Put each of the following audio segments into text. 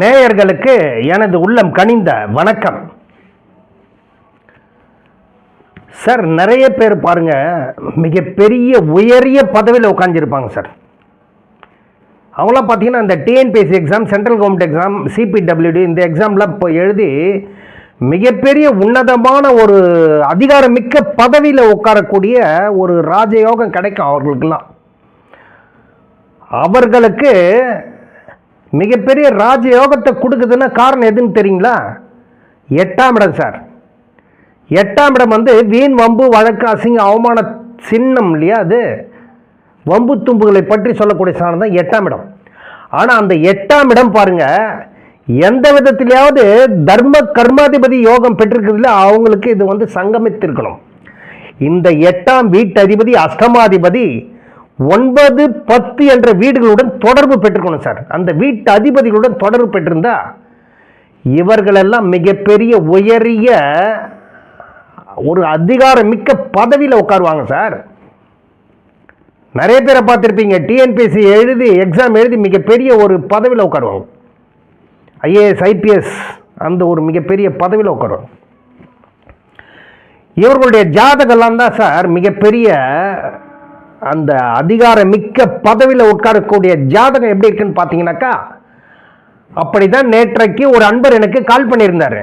நேயர்களுக்கு எனது உள்ளம் கனிந்த வணக்கம். சார் நிறைய பேர் பாருங்க மிகப்பெரிய உயரிய பதவியில் உட்காந்துருப்பாங்க சார். அவங்களாம் பார்த்தீங்கன்னா இந்த TNPSC exam central government exam CPWD இந்த எக்ஸாம்லாம் இப்போ எழுதி மிகப்பெரிய உன்னதமான ஒரு அதிகாரமிக்க பதவியில் உட்காரக்கூடிய ஒரு ராஜயோகம் கிடைக்கும் அவர்களுக்கெல்லாம். அவர்களுக்கு மிகப்பெரிய ராஜயோகத்தை கொடுக்குதுன்னா காரணம் எதுன்னு தெரியுங்களா? எட்டாம் இடம் சார். எட்டாம் இடம் வந்து வீண் வம்பு வழக்கு அசிங்க அவமான சின்னம் இல்லையா அது? வம்பு தும்புகளை பற்றி சொல்லக்கூடிய சாணம் தான் எட்டாம் இடம். ஆனால் அந்த எட்டாம் இடம் பாருங்க எந்த விதத்திலேயாவது தர்ம கர்மாதிபதி யோகம் பெற்றிருக்கிறதுல அவங்களுக்கு இது வந்து சங்கமித்திருக்கணும். இந்த எட்டாம் வீட்டதிபதி அஷ்டமாதிபதி ஒன்பது பத்து என்ற வீடுகளுடன் தொடர்பு பெற்றுக்கணும் சார். அந்த வீட்டு அதிபதிகளுடன் தொடர்பு பெற்றிருந்தா இவர்களெல்லாம் மிகப்பெரிய உயரிய ஒரு அதிகாரமிக்க பதவியில் உட்காருவாங்க சார். நிறைய பேரை பார்த்துருப்பீங்க. டிஎன்பிஎஸ்சி எழுதி எக்ஸாம் எழுதி மிகப்பெரிய ஒரு பதவியில் உட்காருவாங்க. ஐஏஎஸ் ஐபிஎஸ் அந்த ஒரு மிகப்பெரிய பதவியில் உட்காருவாங்க. இவர்களுடைய ஜாதகம்லாம் தான் சார் மிகப்பெரிய அந்த அதிகாரமிக்க பதவியில் உட்காரக்கூடிய ஜாதகம் எப்படி இருக்குன்னு பார்த்தீங்கன்னாக்கா அப்படி தான் நேற்றைக்கு ஒரு அன்பர் எனக்கு கால் பண்ணியிருந்தார்.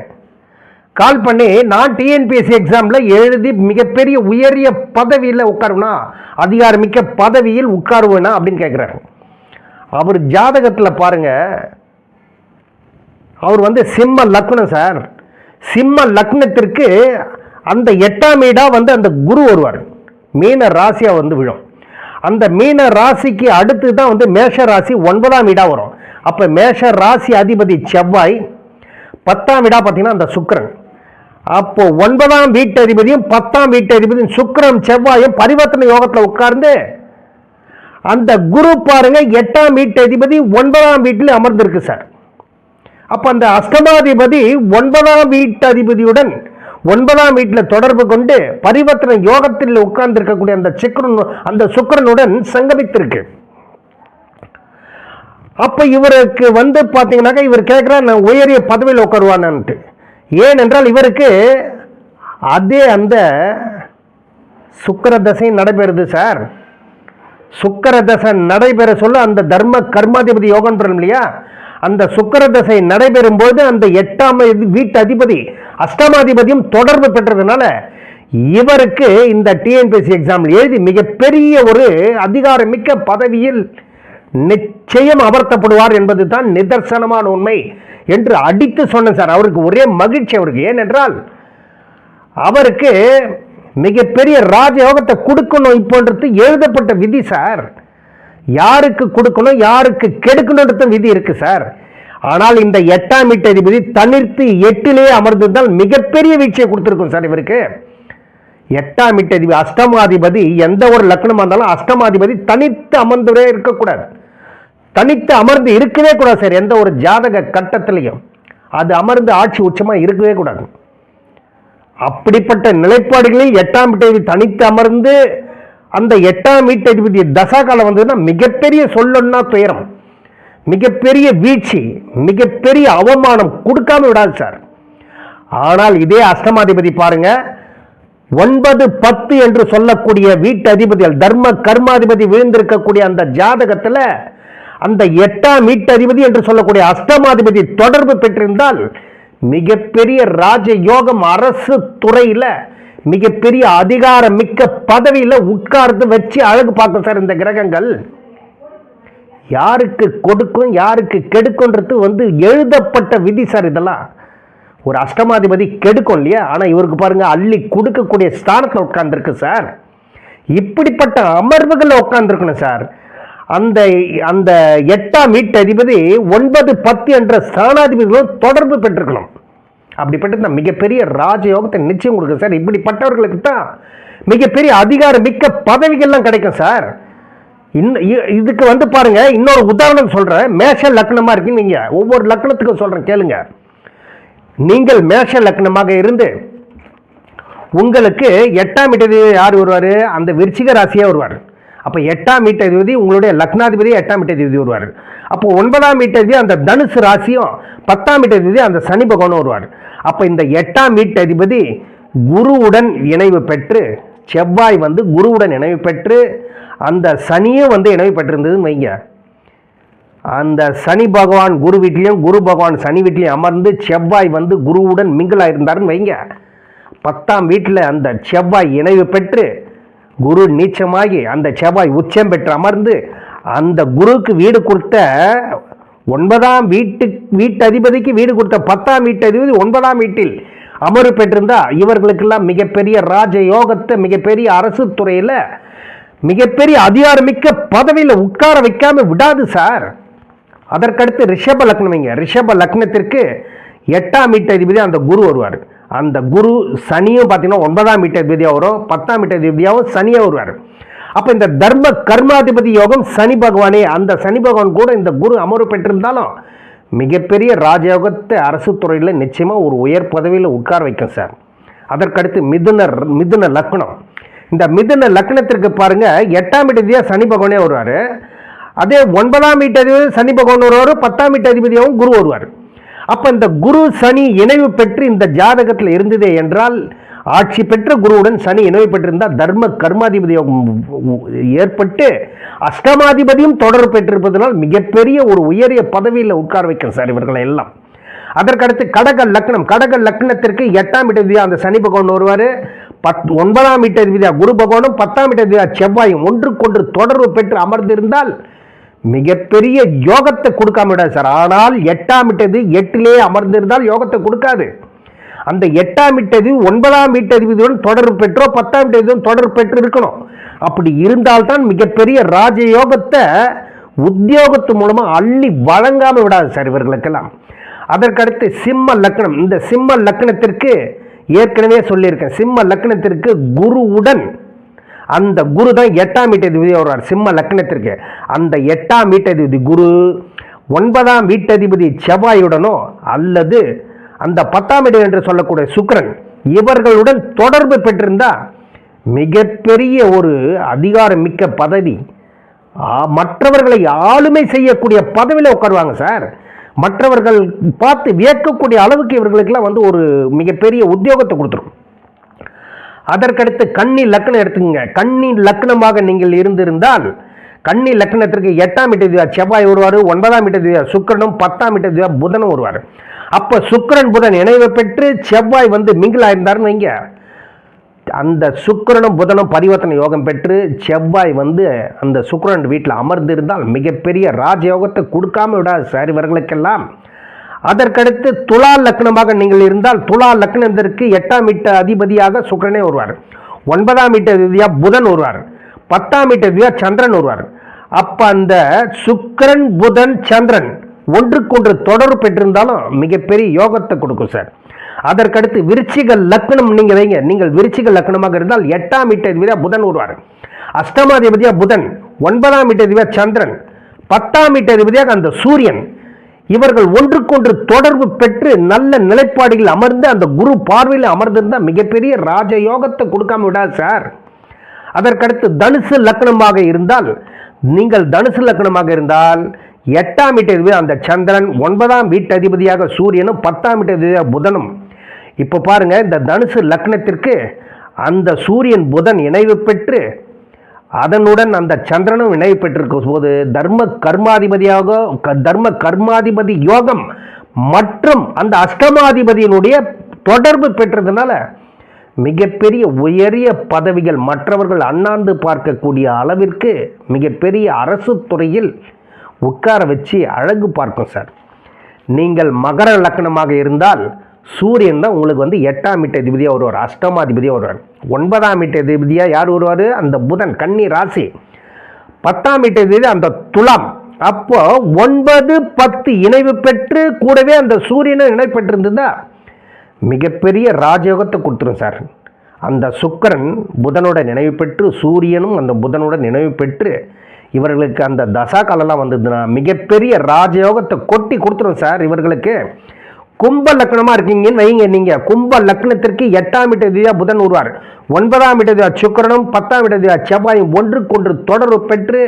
கால் பண்ணி நான் டிஎன்பிஎஸ்சி எக்ஸாமில் எழுதி மிகப்பெரிய உயரிய பதவியில் உட்காருனா அதிகாரமிக்க பதவியில் உட்காருவேனா அப்படின்னு கேட்குறாரு அவர் ஜாதகத்தில் பாருங்கள் அவர் வந்து சிம்ம லக்னம் சார். சிம்ம லக்னத்திற்கு அந்த எட்டாம் வீடா வந்து அந்த குரு வருவார். மீன ராசியாக வந்து விழும். அந்த மீன ராசிக்கு அடுத்து தான் வந்து மேஷ ராசி ஒன்பதாம் வீடாக வரும். அப்போ மேஷ ராசி அதிபதி செவ்வாய் பத்தாம் வீடாக பார்த்தீங்கன்னா அந்த சுக்கரன். அப்போ ஒன்பதாம் வீட்டு அதிபதியும் பத்தாம் வீட்டு அதிபதியும் சுக்கிரன் செவ்வாயும் பரிவர்த்தனை யோகத்தில் உட்கார்ந்து அந்த குரு பாருங்க எட்டாம் வீட்டு அதிபதி ஒன்பதாம் வீட்டில் அமர்ந்திருக்கு சார். அப்போ அந்த அஷ்டமாதிபதி ஒன்பதாம் வீட்டு அதிபதியுடன் ஒன்பதாம் வீட்டில் தொடர்பு கொண்டு பரிவர்த்தனை யோகத்தில் உட்கார்ந்து இருக்கக்கூடிய அந்த சுக்கரன் அந்த சுக்கிரனுடன் சங்கமித்திருக்கு. அப்போ இவருக்கு வந்து பார்த்தீங்கன்னாக்கா இவர் கேட்குறார் நான் உயரிய பதவியில் உட்காருவானன்ட்டு. ஏனென்றால் இவருக்கு அதே அந்த சுக்கர தசை நடைபெறுது சார். சுக்கர தசை நடைபெற சொல்ல அந்த தர்ம கர்மாதிபதி யோகம் பெறும் இல்லையா? அந்த சுக்கர தசை நடைபெறும் போது அந்த எட்டாம் வீட்டு அதிபதி அஷ்டமாதிபதியும் தொடர்பு பெற்றதுனால இவருக்கு இந்த டிஎன்பிஎஸ்சி எக்ஸாம் எழுதி மிகப்பெரிய ஒரு அதிகாரமிக்க பதவியில் நிச்சயம் அமர்த்தப்படுவார் என்பது தான் நிதர்சனமான உண்மை என்று அடித்து சொன்னேன் சார். அவருக்கு ஒரே மகிழ்ச்சி அவருக்கு. ஏனென்றால் அவருக்கு மிகப்பெரிய ராஜயோகத்தை கொடுக்கணும் இப்போன்றது எழுதப்பட்ட விதி சார். யாருக்கு கொடுக்கணும் யாருக்கு கெடுக்கணுன்றது விதி இருக்கு சார் ஆனால் இந்த எட்டாம் வீட்டு அதிபதி தனிர்த்து எட்டிலே அமர்ந்திருந்தால் மிகப்பெரிய வீழ்ச்சியை கொடுத்துருக்கும் சார் இவருக்கு. எட்டாம் வீட்டு அதிபதி அஷ்டமாதிபதி எந்த ஒரு லக்னமாக இருந்தாலும் அஷ்டமாதிபதி தனித்து அமர்ந்துவே இருக்கக்கூடாது. தனித்து அமர்ந்து இருக்கவே கூடாது சார் எந்த ஒரு ஜாதக கட்டத்திலையும். அது அமர்ந்து ஆட்சி உச்சமாக இருக்கவே கூடாது. அப்படிப்பட்ட நிலைப்பாடுகளில் எட்டாம் வீட்டதிபதி தனித்து அமர்ந்து அந்த எட்டாம் வீட்டதிபதி தசா காலம் வந்ததுன்னா மிகப்பெரிய சொல்லொன்னா துயரம் மிகப்பெரிய வீழ்ச்சி மிகப்பெரிய அவமானம் கொடுக்காம விடாது சார். ஆனால் இதே அஷ்டமாதிபதி பாருங்க ஒன்பது பத்து என்று சொல்லக்கூடிய வீட்டு அதிபதிகள் தர்ம கர்மாதிபதி விழுந்திருக்கக்கூடிய அந்த ஜாதகத்தில் அந்த எட்டாம் வீட்டு அதிபதி என்று சொல்லக்கூடிய அஷ்டமாதிபதி தொடர்பு பெற்றிருந்தால் மிகப்பெரிய ராஜயோகம் அரசு துறையில் மிகப்பெரிய அதிகாரம் மிக்க பதவியில் உட்கார்ந்து வச்சு அழகு பார்க்கும் சார் இந்த கிரகங்கள். யாருக்கு கொடுக்கும் யாருக்கு கெடுக்கும்ன்றது வந்து எழுதப்பட்ட விதி சார் இதெல்லாம். ஒரு அஷ்டமாதிபதி கெடுக்கும் இல்லையா? ஆனால் இவருக்கு பாருங்கள் அள்ளி கொடுக்கக்கூடிய ஸ்தானத்தில் உட்கார்ந்துருக்கு சார். இப்படிப்பட்ட அமர்வுகளில் உட்காந்துருக்கணும் சார். அந்த அந்த எட்டாம் வீட்டு அதிபதி ஒன்பது பத்து என்ற ஸ்தானாதிபதிகளும் தொடர்பு பெற்றிருக்கணும். அப்படிப்பட்ட இந்த மிகப்பெரிய ராஜயோகத்தை நிச்சயம் கொடுக்கும் சார். இப்படிப்பட்டவர்களுக்கு தான் மிகப்பெரிய அதிகாரம் மிக்க பதவிகள்லாம் கிடைக்கும் சார். இன்னும் இ- இதுக்கு வந்து பாருங்கள் இன்னொரு உதாரணம் சொல்கிறேன் மேஷ லக்னமாக இருக்கு நீங்கள் ஒவ்வொரு லக்னத்துக்கும் சொல்கிறேன் கேளுங்க. நீங்கள் மேஷ லக்னமாக இருந்து உங்களுக்கு எட்டாம் மீட்டர் யார் வருவார்? அந்த விருச்சிக ராசியாக வருவார். அப்போ எட்டாம் வீட்டதிபதி உங்களுடைய லக்னாதிபதி எட்டாம் வீட்டதிபதி வருவார். அப்போ ஒன்பதாம் மீட்டர் அந்த தனுசு ராசியும் பத்தாம் மீட்டர் அதிபதி அந்த சனி பகவானும் வருவார். அப்போ இந்த எட்டாம் வீட்டு அதிபதி குருவுடன் இணைவு பெற்று செவ்வாய் வந்து குருவுடன் இணைவு பெற்று அந்த சனியும் வந்து இணைவு பெற்றிருந்ததுன்னு வைங்க. அந்த சனி பகவான் குரு வீட்லேயும் குரு பகவான் சனி வீட்லேயும் அமர்ந்து செவ்வாய் வந்து குருவுடன் மிங்கிள் இருந்தாருன்னு வைங்க. பத்தாம் வீட்டில் அந்த செவ்வாய் இணைவு பெற்று குரு நீச்சமாகி அந்த செவ்வாய் உச்சம் பெற்று அமர்ந்து அந்த குருவுக்கு வீடு கொடுத்த ஒன்பதாம் வீட்டு வீட்டு அதிபதிக்கு வீடு கொடுத்த பத்தாம் வீட்டு அதிபதி ஒன்பதாம் வீட்டில் அமர்வு பெற்றிருந்தா இவர்களுக்கெல்லாம் மிகப்பெரிய ராஜ யோகத்தை மிகப்பெரிய அரசு துறையில் மிகப்பெரிய அதிகாரமிக்க பதவியில் உட்கார வைக்காம விடாது சார். அதற்கடுத்து ரிஷப லக்னம் ரிஷப லக்னத்திற்கு எட்டாம் வீட்டு அதிபதி அந்த குரு வருவார். அந்த குரு சனியும் பார்த்தீங்கன்னா ஒன்பதாம் வீட்டு அதிபதியாக வரும் பத்தாம் வீட்டு அதிபதியாகவும் சனியாக வருவார். அப்போ இந்த தர்ம கர்மாதிபதி யோகம் சனி பகவானே அந்த சனி பகவான் கூட இந்த குரு அமர்வு பெற்றிருந்தாலும் மிகப்பெரிய ராஜயோகத்தை அரசு துறையில் நிச்சயமாக ஒரு உயர் பதவியில் உட்கார வைக்கும் சார். அதற்கடுத்து மிதுனர் மிதுன லக்னம். இந்த மிதுன லக்னத்திற்கு பாருங்கள் எட்டாம் வீட்டு சனி பகவானே வருவார். அதே ஒன்பதாம் வீட்டு அதிபதி சனி பகவான் வருவார் பத்தாம் வீட்டு அதிபதியாகவும் குரு வருவார். அப்போ இந்த குரு சனி இணைவு பெற்று இந்த ஜாதகத்தில் இருந்ததே என்றால் ஆட்சி பெற்ற குருவுடன் சனி இணைவு பெற்றிருந்தால் தர்ம கர்மாதிபதி ஏற்பட்டு அஷ்டமாதிபதியும் தொடர்பு பெற்றிருப்பதனால் மிகப்பெரிய ஒரு உயரிய பதவியில் உட்கார வைக்கும் சார் இவர்களை எல்லாம். அதற்கடுத்து கடக லக்னம் கடக லக்னத்திற்கு எட்டாம் வீட்டு அந்த சனி பகவான் வருவார். பத் ஒன்பதாம் இட்ட விதியாக குரு பகவானும் பத்தாம் இட்ட விதியாக செவ்வாயும் ஒன்றுக்கொன்று தொடர்பு பெற்று அமர்ந்திருந்தால் மிகப்பெரிய யோகத்தை கொடுக்காம விடாது சார். ஆனால் எட்டாம் இட்டது எட்டிலே அமர்ந்திருந்தால் யோகத்தை கொடுக்காது. அந்த எட்டாம் வீட்டது ஒன்பதாம் வீட்டதிபதியுடன் தொடர்பு பெற்றோ பத்தாம் வீட்டதிபதியுடன் தொடர்பு பெற்று இருக்கணும் அப்படி இருந்தால்தான் மிகப்பெரிய ராஜயோகத்தை உத்தியோகத்து மூலமாக அள்ளி வழங்காமல் விடாது சார் இவர்களுக்கெல்லாம். அதற்கடுத்து சிம்ம லக்னம். இந்த சிம்ம லக்னத்திற்கு ஏற்கனவே சொல்லியிருக்கேன். சிம்ம லக்னத்திற்கு குருவுடன் அந்த குரு தான் எட்டாம் வீட்டதிபதி வருவார் சிம்ம லக்னத்திற்கு. அந்த எட்டாம் வீட்டதிபதி குரு ஒன்பதாம் வீட்டதிபதி செவ்வாயுடனோ அல்லது அந்த பத்தாம் இடம் என்று சொல்லக்கூடிய சுக்கிரன் இவர்களுடன் தொடர்பு பெற்றிருந்தா மிகப்பெரிய ஒரு அதிகாரமிக்க பதவி. மற்றவர்களை ஆளுமை செய்யக்கூடிய பதவியில் உட்காருவாங்க சார். மற்றவர்கள் பார்த்து வியக்கக்கூடிய அளவுக்கு இவர்களுக்கெல்லாம் வந்து ஒரு மிகப்பெரிய உத்தியோகத்தை கொடுத்துரும். அதற்கடுத்து கண்ணி லக்னம் எடுத்துக்கங்க. கண்ணி லக்னமாக நீங்கள் இருந்திருந்தால் கண்ணி லக்னத்திற்கு எட்டாம் இட்டதியா செவ்வாய் வருவார் ஒன்பதாம் இட்டதியா சுக்கரனும் பத்தாம் இட்டதியா புதனும் வருவார். அப்போ சுக்கிரன் புதன் இணைவு பெற்று செவ்வாய் வந்து மிங்கில் ஆயிருந்தாருன்னு வைங்க. அந்த சுக்கரனும் புதனும் பரிவர்த்தனை யோகம் பெற்று செவ்வாய் வந்து அந்த சுக்கரன் வீட்டில் அமர்ந்திருந்தால் மிகப்பெரிய ராஜயோகத்தை கொடுக்காம விடாது சார் இவர்களுக்கெல்லாம் அதற்கடுத்து துலா லக்னமாக நீங்கள் இருந்தால் துலா லக்னத்திற்கு எட்டாம் வீட்டு அதிபதியாக சுக்கரனே வருவார். ஒன்பதாம் வீட்டு அதிபதியாக புதன் வருவார். பத்தாம் வீட்டு அதிபதியாக சந்திரன் வருவார். அப்போ அந்த சுக்கரன் புதன் சந்திரன் ஒன்றுக்கொன்று தொடர்பு பெற்றிருந்தாலும் மிகப்பெரிய யோகத்தை கொடுக்கும் சார் அதற்கடுத்து விருச்சிக லக்னம் நீங்கள் வைங்க. நீங்கள் விருச்சிக லக்னமாக இருந்தால் எட்டாம் வீட்டு அதிபதியாக புதன் வருவார். அஷ்டமாதிபதியாக புதன் ஒன்பதாம் வீட்டு அதிபதியாக சந்திரன் பத்தாம் வீட்டு அதிபதியாக அந்த சூரியன். இவர்கள் ஒன்றுக்கொன்று தொடர்பு பெற்று நல்ல நிலைப்பாடுகள் அமர்ந்து அந்த குரு பார்வையில் அமர்ந்திருந்தால் மிகப்பெரிய ராஜயோகத்தை கொடுக்காம விடாது சார் அதற்கடுத்து தனுசு லக்னமாக இருந்தால் நீங்கள் தனுசு லக்னமாக இருந்தால் எட்டாம் வீட்டு அந்த சந்திரன் ஒன்பதாம் வீட்டு அதிபதியாக சூரியனும் பத்தாம் வீட்டு அதிபதியாக புதனும். இப்போ பாருங்க இந்த தனுசு லக்னத்திற்கு அந்த சூரியன் புதன் இணைவு பெற்று அதனுடன் அந்த சந்திரனும் இணைவு பெற்றிருக்கும் போது தர்ம கர்மாதிபதியாக க- தர்ம கர்மாதிபதி யோகம் மற்றும் அந்த அஷ்டமாதிபதியினுடைய தொடர்பு பெற்றதுனால மிகப்பெரிய உயரிய பதவிகள் மற்றவர்கள் அண்ணாந்து பார்க்கக்கூடிய அளவிற்கு மிகப்பெரிய அரசு துறையில் உட்கார வச்சு அழகு பார்க்கும் சார் நீங்கள் மகர லக்னமாக இருந்தால் சூரியன் தான் உங்களுக்கு வந்து எட்டாம் வீட்டு அதிபதியாக வருவார் அஷ்டமாதிபதியாக வருவார். ஒன்பதாம் வீட்டு அதிபதியாக யார் வருவார்? அந்த புதன் கன்னி ராசி. பத்தாம் வீட்டு அதிபதி அந்த துலாம். அப்போ ஒன்பது பத்து இணைவு பெற்று கூடவே அந்த சூரியனும் இணை பெற்றிருந்ததா? மிகப்பெரிய ராஜயோகத்தை கொடுத்துரும் சார் அந்த சுக்கிரன் புதனோட நினைவு பெற்று சூரியனும் அந்த புதனுடன் நினைவு பெற்று இவர்களுக்கு அந்த தசா காலம்லாம் வந்ததுன்னா மிகப்பெரிய ராஜயோகத்தை கொட்டி கொடுத்துரும் சார் இவர்களுக்கு. கும்ப லக்னமாக இருக்கீங்கன்னு வைங்க நீங்கள் கும்ப லக்னத்திற்கு எட்டாம் வீட்டதியாக புதன் உருவார் ஒன்பதாம் வீட்டதியாக சுக்கிரனும் பத்தாம் வீட்டதியாக செவ்வாயும் ஒன்றுக்கொன்று தொடர்பு பெற்று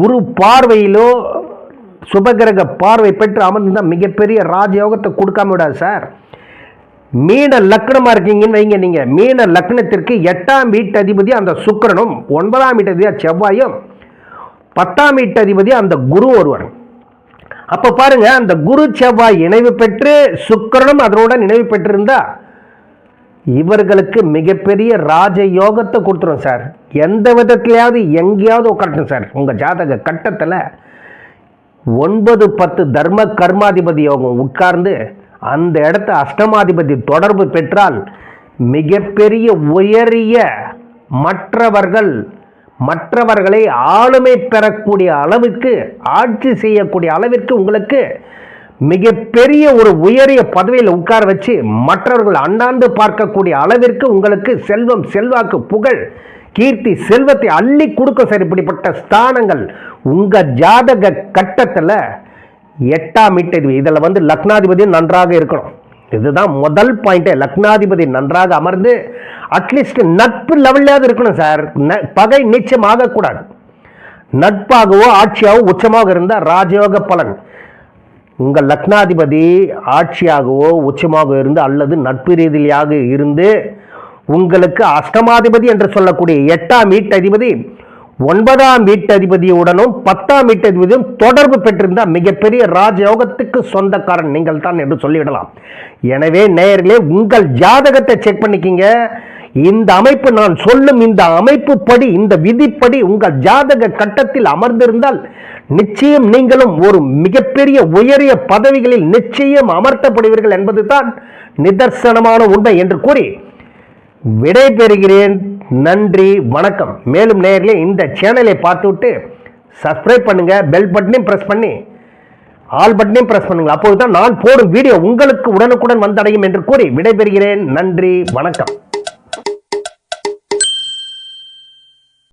குரு பார்வையிலோ சுபகிரக பார்வை பெற்று அமர்ந்திருந்தால் மிகப்பெரிய ராஜயோகத்தை கொடுக்காம விடாது சார். மீன லக்னமாக இருக்கீங்கன்னு வைங்க நீங்கள் மீன லக்னத்திற்கு எட்டாம் வீட்டு அதிபதி அந்த சுக்கிரனும் ஒன்பதாம் வீட்டு அதிபதியாக செவ்வாயும் பத்தாம் வீட்டு அதிபதி அந்த குரு ஒருவர். அப்போ பாருங்க அந்த குரு செவ்வாய் இணைவு பெற்று சுக்கிரனும் அதனுடன் இணைவு பெற்றிருந்தா இவர்களுக்கு மிகப்பெரிய ராஜ யோகத்தை கொடுத்துரும் சார். எந்த விதத்துலையாவது எங்கேயாவது உட்காரட்டும் சார். உங்கள் ஜாதக கட்டத்தில் ஒன்பது பத்து தர்ம கர்மாதிபதி யோகம் உட்கார்ந்து அந்த இடத்த அஷ்டமாதிபதி தொடர்பு பெற்றால் மிகப்பெரிய உயரிய மற்றவர்கள் மற்றவர்களை ஆளுமை பெறக்கூடிய அளவுக்கு ஆட்சி செய்யக்கூடிய அளவிற்கு உங்களுக்கு மிகப்பெரிய ஒரு உயரிய பதவியில் உட்கார வச்சு மற்றவர்கள் அண்ணாந்து பார்க்கக்கூடிய அளவிற்கு உங்களுக்கு செல்வம் செல்வாக்கு புகழ் கீர்த்தி செல்வத்தை அள்ளி கொடுக்க சார் இப்படிப்பட்ட ஸ்தானங்கள். உங்கள் ஜாதக கட்டத்தில் எட்டாம் மீட்டர் இதில் வந்து லக்னாதிபதி நன்றாக இருக்கணும். இதுதான் முதல் பாயிண்ட்டு லக்னாதிபதி நன்றாக அமர்ந்து அட்லீஸ்ட் நட்பு லெவல்லையாவது இருக்கணும் சார். ந- பகை நிச்சயம் ஆகக்கூடாது நட்பாகவோ ஆட்சியாகவோ உச்சமாக இருந்தால் ராஜயோக பலன். உங்கள் லக்னாதிபதி ஆட்சியாகவோ உச்சமாக இருந்து அல்லது நட்பு ரீதியாக இருந்து உங்களுக்கு அஷ்டமாதிபதி என்று சொல்லக்கூடிய எட்டாம் வீட்டதிபதி ஒன்பதாம் வீட்டதிபதியுடனும் பத்தாம் வீட்டதிபதியும் தொடர்பு பெற்றிருந்தால் மிகப்பெரிய ராஜயோகத்துக்கு சொந்தக்காரன் நீங்கள் தான் என்று சொல்லிவிடலாம். எனவே நேயர்களே உங்கள் ஜாதகத்தை செக் பண்ணிக்கிங்க. இந்த அமைப்பு நான் சொல்லும் இந்த அமைப்பு படி இந்த விதிப்படி உங்கள் ஜாதக கட்டத்தில் அமர்ந்திருந்தால் நிச்சயம் நீங்களும் ஒரு மிகப்பெரிய உயரிய பதவிகளில் நிச்சயம் அமர்த்தப்படுவீர்கள் என்பதுதான் நிதர்சனமான உண்மை என்று கூறி விடை பெறுகிறேன் நன்றி வணக்கம். மேலும் நேரில் இந்த சேனலை பார்த்துவிட்டு சப்ஸ்கிரைப் பண்ணுங்க பெல் பட்டனையும் ப்ரெஸ் பண்ணி ஆல் பட்டனையும் ப்ரெஸ் பண்ணுங்க. அப்போது தான் நான் போடும் வீடியோ உங்களுக்கு உடனுக்குடன் வந்தடையும் என்று கூறி விடைபெறுகிறேன். நன்றி வணக்கம்.